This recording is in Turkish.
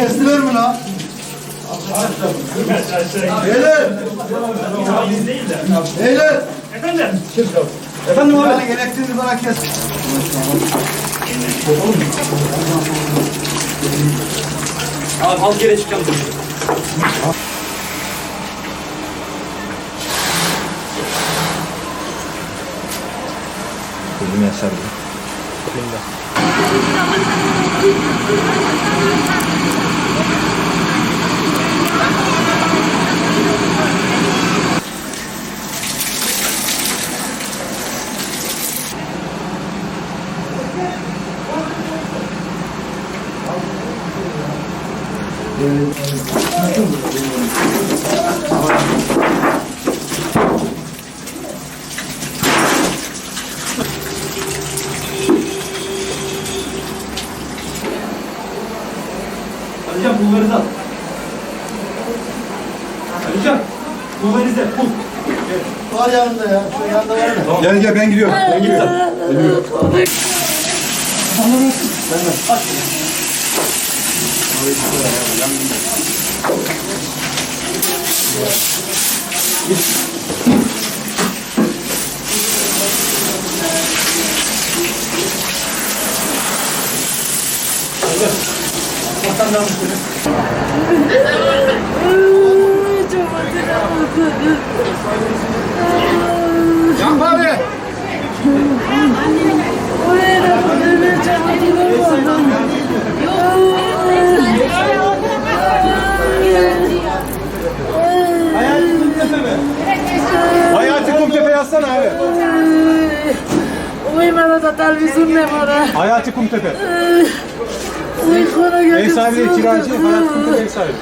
kestiler mi lan? Beyler! Beyler! Efendim? Efendim abi? Bana gerektiğini bana kes. Abi halk yere çıkan Gözüm yaşardı. Bismillah. Alican pulverize al. Alican pulverize pul. Var yanında ya. Şu yanında var mı? Gel gel ben gidiyorum. Ben gidiyorum. Yan abi! Hayati Kumtepe yazsana abi. Uyumada da televizyon ne ha? Hayati Kumtepe. Uykuna Ev götürsün. sahibi de kiracı. Hayati Kumtepe ev sahibi.